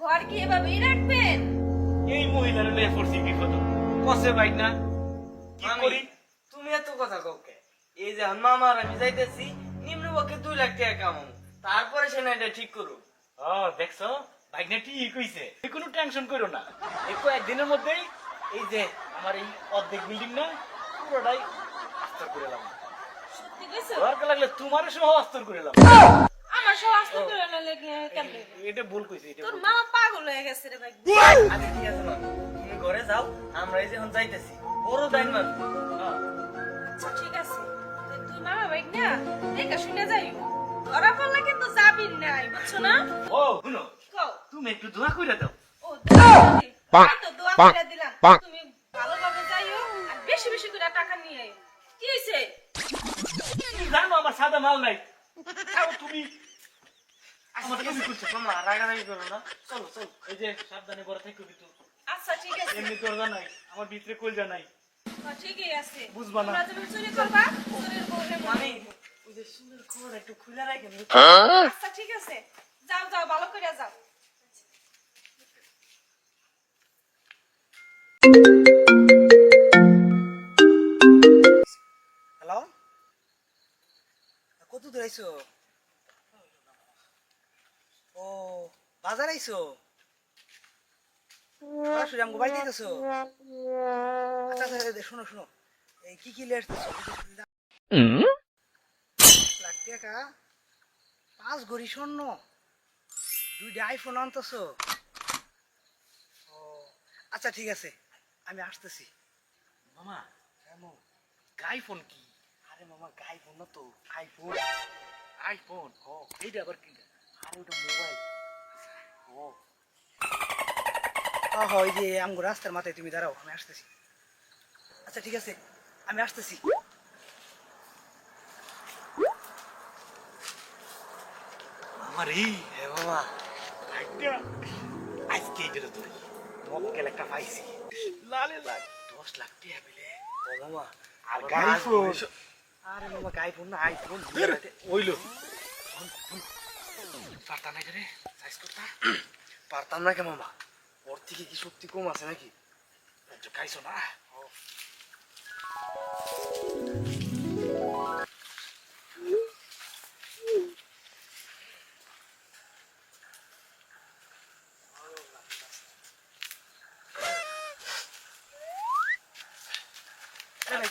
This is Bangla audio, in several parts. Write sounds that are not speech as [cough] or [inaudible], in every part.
ঘর কি এভাবেই রাখবেন? এই মহিলার লয়ে পড়ছি বিপদ। কসে বাইক না? কি করি? তুমি এত কথা কাউকে এই যে মামার আমি যাইতেছি নিম্নপক্ষে দুই লাখ টাকা কামাবো তারপরে সে না এটা ঠিক করো। ও দেখছ? বাইক ঠিক হইছে কোনো টেনশন করো না। এই কয়েকদিনের মধ্যেই এই যে আমার এই অর্ধেক বিল্ডিং না পুরোটাই আস্তর করে এলাম। সত্যি দরকার লাগলে তোমারও সহ আস্তর করে এলাম। আমার স্বাস্থ্য করে না কেমনে? এটা ভুল কইছে এটা তোর ভুল। পাগল হয়ে গেছে রে ভাই। আচ্ছা ঠিক আছে তুমি ঘরে যাও আমরা এই যে এখন যাইতেছি। বড় দাইন মামি হ্যাঁ। আচ্ছা ঠিক আছে। তুই মামা ভাই না দেখে শুনে যাই ধরা পড়লে কিন্তু যাবি নাই বুঝছ না? ও শুনো। তুমি একটু দোয়া করে দাও। ও দোয়া দিদি। এই তো দোয়া করে দিলাম। তুমি ভালোভাবে যাইও আর বেশি বেশি করে টাকা নিয়ে আইও। কি হইছে? জানো আমার সাদা মাল নাই। তাও তুমি আমার তুমি করছ মামা রাগারাগি করো না। চলো চলো। এই যে সাবধানে বড় থেকে কিন্তু। আচ্ছা ঠিক আছে। এমনি দরজা নাই আমার ভিতরে কলজা নাই। ঠিকই আছে। বুঝবা না। তোমরা চুরি করবা চুরির বউরে মামি মামি ওই যে সুন্দর খবর একটু খুলে রাখেন আচ্ছা ঠিক আছে। যাও যাও ভালো করে যাও। হ্যালো কত দূর আইছো? ও বাজার আইছো? সরাসরি বাড়ি দিতেছো আচ্ছা আচ্ছা শোনো শোনো। এই কি কি লেট লাখ টাকা পাঁচ গড়ি স্বর্ণ দুইটা আইফোন আনতেছো। ও আচ্ছা ঠিক আছে আমি আসতেছি। মামা কেমন? আইফোন কি? আরে মামা গাই ফোন না তো। আইফোন আইফোন ও এইটা আবার কি আরে ওটা মোবাইল। ও হ্যাঁ ওই যে আমগো রাস্তার মাথায় তুমি দাঁড়াও আমি আসতেছি। আচ্ছা ঠিক আছে আমি আসতেছি। আমার এই এ মামা আজকে এইটা ধরি মক্কেল একটা পাইছি। লালে লাগ দশ লাখ টাকা পেলে। ও মামা আর গাড়ি ফোন। আরে মামা গাই ফোন না আইফোন। ওইলো। পারতা নাই রে সাইজ করতা? [clears throat] পারতাম না কে মামা? ওর থেকে কি শক্তি কম আছে নাকি? খাইছো না?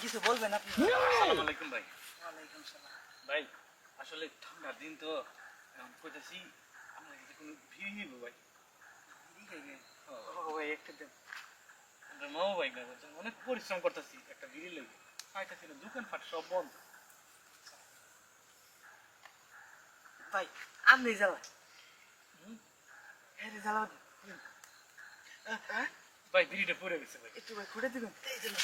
কিছু বলবেন আপনি? আসসালামু আলাইকুম ভাই। ওয়ালাইকুম সালাম। ভাই আসলে ঠান্ডার দিন তো এখন কইতাছি আমরা এখানে কোনো ভিড় নিব ভাই ও ভাই একটা দেন আমরা মাও ভাই না অনেক পরিশ্রম করতেছি একটা ভিড় লেগে পাইতাছি না দোকান ফাট সব বন্ধ ভাই আপনি জ্বালা হ্যাঁ রে জ্বালা ভাই বিড়িটা পড়ে গেছে ভাই একটু ভাই খুঁড়ে দিবেন এই নাও।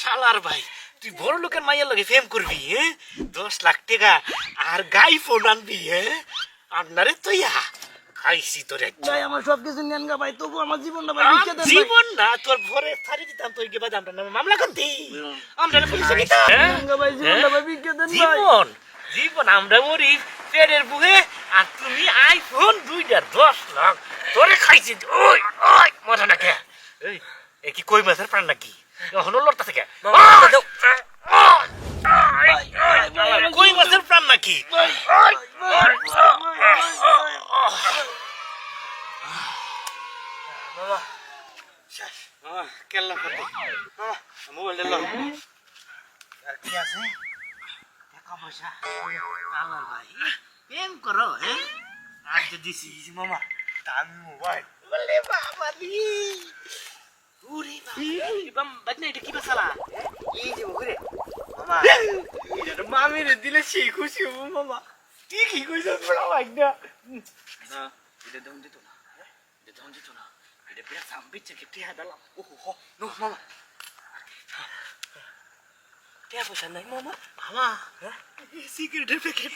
শালার ভাই তুই বড় লোকের মাইয়ার লগে ফেম করবি হ্যাঁ দশ লাখ টাকা আর গাই ফোন আনবি হ্যাঁ আপনারে তো ইয়া খাইছি তোর ভাই আমার সব কিছু নেন গা ভাই তবু আমার জীবনটা ভাই বিকে দেন জীবন না তোর ভরে ছাড়ি দিতাম বাদ আমরা নামে মামলা করতি। আমরা পুলিশে দিতাম। ভাই জীবনটা ভাই বিকে দেন ভাই। জীবন জীবন আমরা মরি পেটের বুহে আর তুমি আইফোন দুইটা দশ লাখ। তোরে খাইছি ওই ওই মজা না কে এই কি কই মাছের প্রাণ নাকি? এখনও লড়তা থেকে কই মাছের প্রাণ নাকি কেল্লা ফটো মোবাইল দিল আর কি আছে টাকা পয়সা আল্লাহ ভাই প্রেম করো হ্যাঁ তো দিছি মামা দামি মোবাইল বলে বাবা লি ওরে বাবা বাম বাজনা এটা কি বাসালা এই যে ঘুরে মামা এটা মামিরে দিলে সেই খুশি হব মামা ঠিকই কইছস বড় ভাইগনা না এটা দম দিত না? এটা দম দিত না এটা বিরাট সাম বিচ্ছে কে টিয়া দিলাম ও হো নো মামা টিয়া পয়সা নাই মামা মামা সিগারেটের প্যাকেট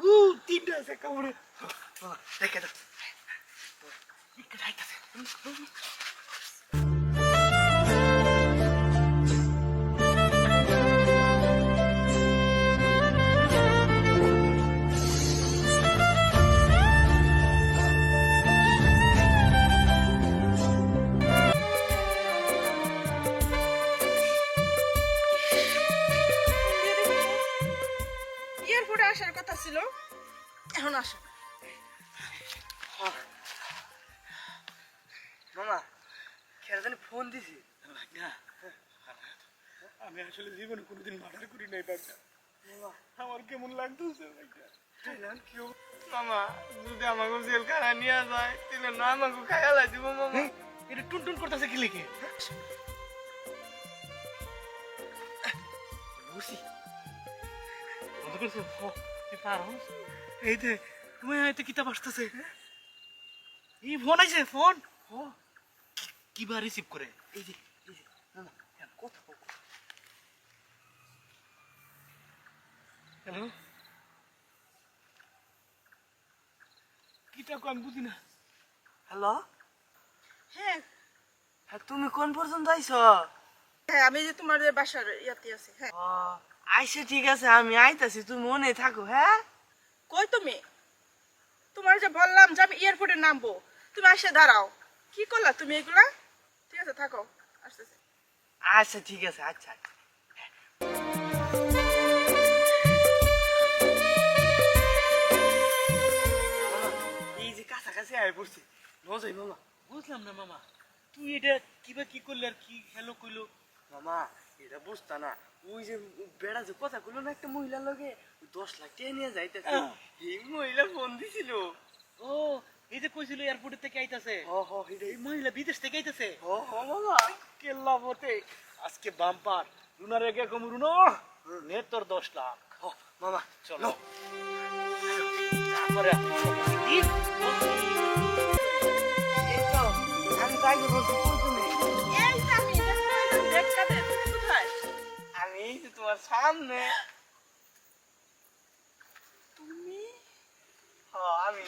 উ তিনটা আছে কামড়ে দেখে দাও ফোন দিছি। আমি আসলে জীবনে কোনোদিন মার্ডার করি নাই ভাইগনা আমার কেমন লাগতেছে কি? মামা যদি আমাকে জেলখানা নিয়ে যায় তাহলে না আমাকে খায়ালা দিব মামা। এই, এটা টুন টুন করতেছে কি লিখে? বুঝি এই যে তুমি হয়তো কিতাব আসতেছে। এই ফোন আইছে ফোন। ও। কিবা রিসিভ করে এই যে এই যে মামা হ্যাঁ, কথা বল হ্যালো আমি বুঝি না? হ্যালো হ্যাঁ হ্যাঁ তুমি কোন পর্যন্ত আইছো হ্যাঁ আমি যে তোমার বাসার ইয়াতে আছি হ্যাঁ ও আইসে ঠিক আছে আমি আইতাছি তুমি মনে থাকো হ্যাঁ কই তুমি? তোমার যে বললাম যে আমি এয়ারপোর্টে নামবো। তুমি এসে দাঁড়াও। কি করলা তুমি এগুলা আছে থাকো আসতেছে। আচ্ছা ঠিক আছে আচ্ছা আচ্ছা। এই যে কাছাকাছি আয় পড়ছি। নজাই মামা। বুঝলাম না মামা। তুই এটা কিবা কি করলি আর কি হ্যালো কইলো? মামা এটা বুঝতা না। ওই যে বেড়া যে কথা কইলো না একটা মহিলার লগে দশ লাখ টাকা নিয়ে যাইতেছে। এই মহিলা ফোন দিছিল। ও এই যে কইছিল এয়ারপোর্ট থেকে আইতাছে। হ হ এই মহিলা বিদেশ থেকে আইতাছে। হ হ মামা কেল্লা বটে আজকে বাম্পার। রুনার এগে কম রুনো। নে তোর দশ লাখ। মামা চলো। তারপরে আমি তাই বলছি কই তুমি এই যে আমি দেখ কাদের তুমি কোথায় আমি এই যে তোমার সামনে তুমি হ আমি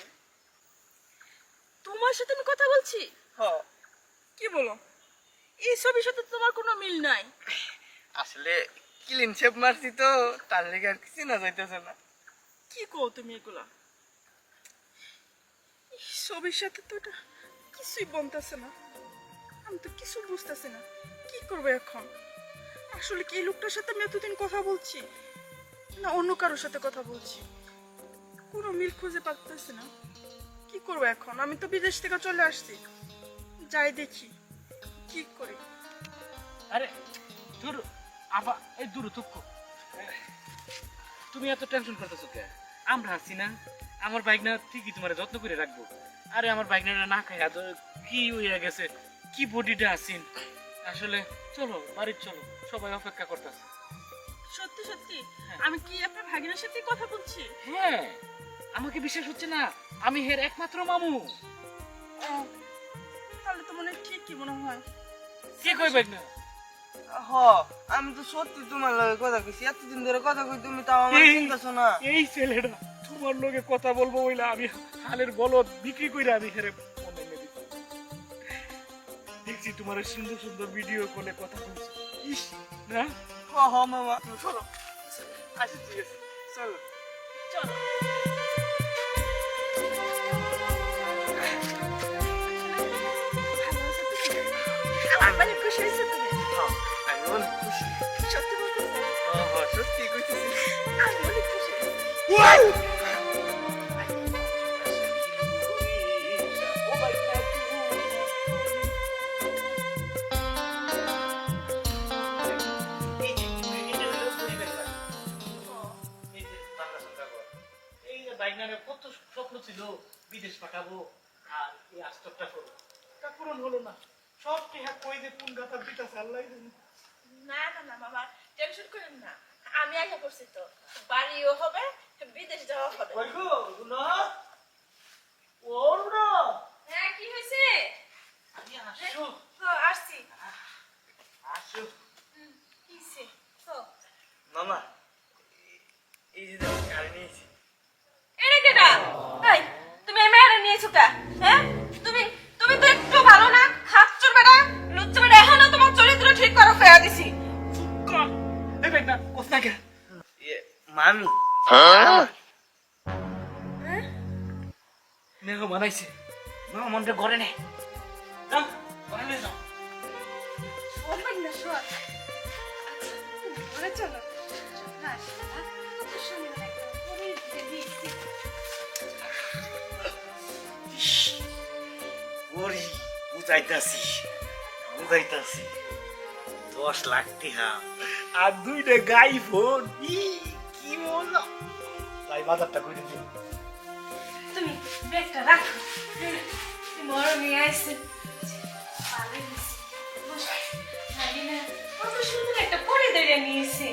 তোমার সাথে আমি কথা বলছি? হ। কি বলো? এই ছবির সাথে তোমার কোনো মিল নাই। আসলে ক্লিন শেপ মারছি তো তার লেগে আর কিছু না যাইতেছে না। কি কো তুমি এগুলা? ছবির সাথে তো এটা কিছুই বনতেছে না। আমি তো কিছু বুঝতেছি না। কি করব এখন? আসলে কি লোকটার সাথে আমি এতদিন কথা বলছি? না অন্য কারোর সাথে কথা বলছি? কোনো মিল খুঁজে পাচ্তেছি না। কি করব এখন? আমি তো বিদেশ থেকে চলে আসছি। যাই দেখি কি করি। আরে দূর আবা এই দূর তুক্কো তুমি এত টেনশন করতেছো কে? আমরা আছি না। আমার বাইক না ঠিকই তোমার যত্ন করে রাখব। আরে আমার বাইক না না খাই এত কি হয়ে গেছে? কি বডিটা আছেন? আসলে চলো বাড়ির চলো। সবাই অপেক্ষা করতেছে। সত্যি সত্যি? আমি কি আপনার ভাগিনার সাথে কথা বলছি? হ্যাঁ। আমাকে বিশ্বাস হচ্ছে না আমি হের একমাত্র মামু। তাহলে তো মনে হয় ঠিকই মনে হয়। কে কই বাইক না হ আমি তো সত্যি তোমার লগে কথা কইছি এতদিন ধরে কথা কই তুমি তাও আমার চিন্তাছো না। এই ছেলেটা তোমার লগে কথা বলব বইলা আমি হালের বলদ বিক্রি করে আমি হেরে। দেখছি তোমার সুন্দর সুন্দর ভিডিও কলে কথা বলছি। ইস না? হ হ মামা চলো। আচ্ছা ঠিক আছে চলো। চলো। হয়েছে তুমি হ্যাঁ আমি কত স্বপ্ন ছিল বিদেশ পাঠাবো আর এই আস্তরটা করব তা পূরণ হলো না। সব টিহা কই দে কোন গাথা বিটা আল্লাহ না না না বাবা টেনশন করেন না। আমি আশা করছি তো। বাড়িও হবে বিদেশ যাওয়া হবে। ওই গো রুনা ও রুনা হ্যাঁ কি হয়েছে? মামি। মেঘ মানাইছে মা মনটা ঘরে নে। যাও ঘরে যাও চলো। ওরি বুঝাইতাছি বুঝাইতাছি। দশ লাখ টিহা। আর দুইটা গাই ফোন ই, বাজারটা করে দিন তুমি ব্যাগটা রাখো। হ্যাঁ, বড় মেয়ে আসছে। কত সুন্দর একটা পরিদের নিয়েছে।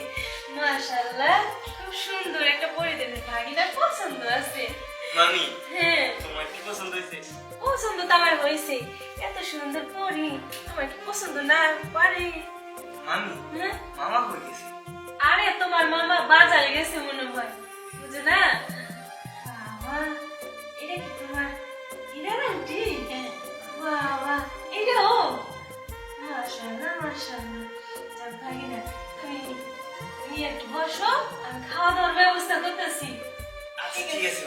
মাশাল্লাহ খুব সুন্দর একটা পরিদের ভাগিনা পছন্দ আছে। মামি হ্যাঁ। তোমার কি পছন্দ হয়েছে? পছন্দ তো আমার হয়েছে। এত সুন্দর পরি আমার কি পছন্দ না পারে। মামি হ্যাঁ? মামা কই গেছে? আরে তোমার মামা বাজারে গেছে মনে হয়। বুঝে না বাবা, এটা কি তোমার? এটা একটু বসো, আমি খাওয়া দাওয়ার ব্যবস্থা করতেছি। আচ্ছা ঠিক আছে।